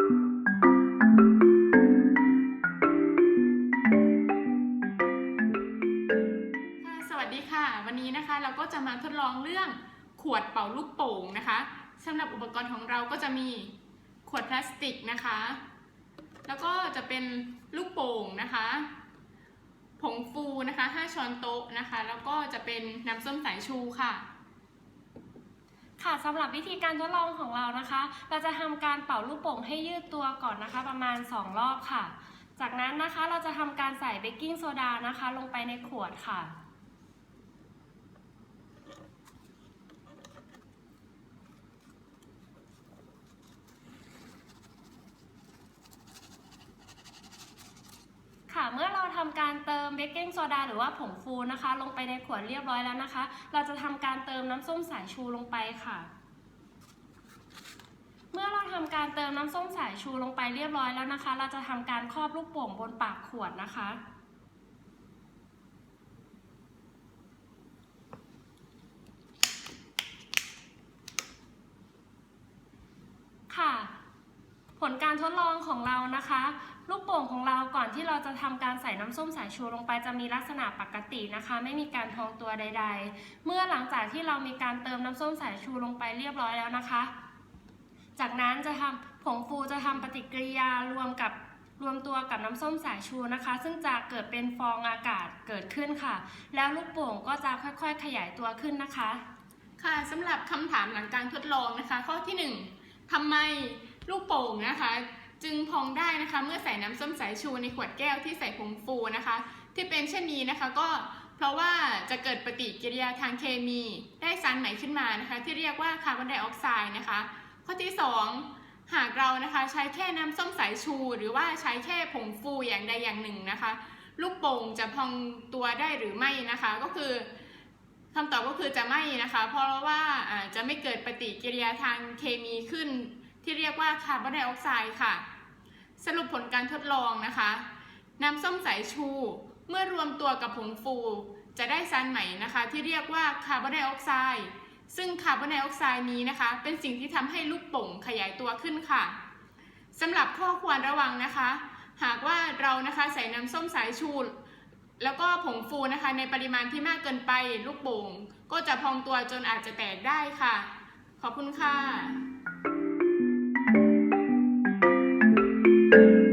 สวัสดีค่ะ วันนี้นะคะเราก็จะมาทดลองเรื่องขวดเป่าลูกโป่งนะคะสำหรับอุปกรณ์ของเราก็จะมีขวดพลาสติกนะคะ แล้วก็จะเป็นลูกโป่งนะคะ ผงฟูนะคะ 5 ช้อนโต๊ะนะคะ แล้วก็จะเป็นน้ำส้มสายชูค่ะ ค่ะสำหรับวิธีการทดลองของเรานะคะ เราจะทำการเป่าลูกโป่งให้ยืดตัวก่อนนะคะ ประมาณ 2 รอบค่ะ จากนั้นนะคะเราจะทำการใส่เบกกิ้งโซดานะคะ ลงไปในขวดค่ะค่ะเมื่อเราทำ การเติมเบกกิ้งโซดาหรือว่าผงฟูนะคะ ลงไปในขวดเรียบร้อยแล้วนะคะ เราจะทำการเติมน้ำส้มสายชูลงไปค่ะ เมื่อเราทำการเติมน้ำส้มสายชูลงไปเรียบร้อยแล้วนะคะ เราจะทำการครอบลูกโป่งบนปากขวดนะคะ ผลการทดลองของเรานะคะ ลูกโป่งของเราก่อนที่เราจะทำการใส่น้ำส้มสายชูลงไปจะมีลักษณะปกตินะคะ ไม่มีการพองตัวใด ๆ เมื่อหลังจากที่เรามีการเติมน้ำส้มสายชูลงไปเรียบร้อยแล้วนะคะ จากนั้นจะทำผงฟูจะทำปฏิกิริยารวมกับรวมตัวกับน้ำส้มสายชูนะคะ ซึ่งจะเกิดเป็นฟองอากาศเกิดขึ้นค่ะ แล้วลูกโป่งก็จะค่อยๆ ขยายตัวขึ้นนะคะ ค่ะสำหรับคำถามหลังการทดลองนะคะ ข้อที่ 1ทำไม ลูกโป่งนะคะ จึงพองได้นะคะ เมื่อใส่น้ำส้มสายชูในขวดแก้วที่ใส่ผงฟูนะคะ ที่เป็นเช่นนี้นะคะก็เพราะว่าจะเกิดปฏิกิริยาทางเคมีได้สารใหม่ขึ้นมานะคะ ที่เรียกว่าคาร์บอนไดออกไซด์นะคะ ข้อที่ 2 หากเรานะคะใช้แค่น้ำส้มสายชู หรือว่าใช้แค่ผงฟูอย่างใดอย่างหนึ่งนะคะลูกโป่งจะพองตัวได้หรือไม่นะคะ ก็คือคำตอบก็คือจะไม่นะคะ เพราะว่าอ่าจะไม่เกิดปฏิกิริยาทางเคมีขึ้น ที่เรียกว่าคาร์บอนไดออกไซด์ค่ะ สรุปผลการทดลองนะคะ น้ำส้มสายชู เมื่อรวมตัวกับผงฟู จะได้สารใหม่นะคะ ที่เรียกว่าคาร์บอนไดออกไซด์ซึ่งคาร์บอนไดออกไซด์นี้นะคะ เป็นสิ่งที่ทำให้ลูกโป่งขยายตัวขึ้นค่ะสำหรับข้อควรระวังนะคะ หากว่าเรานะคะใส่น้ำส้มสายชูแล้วก็ผงฟูนะคะในปริมาณที่มากเกินไปลูกโป่ง ก็จะพองตัวจนอาจจะแตกได้ค่ะ ขอบคุณค่ะ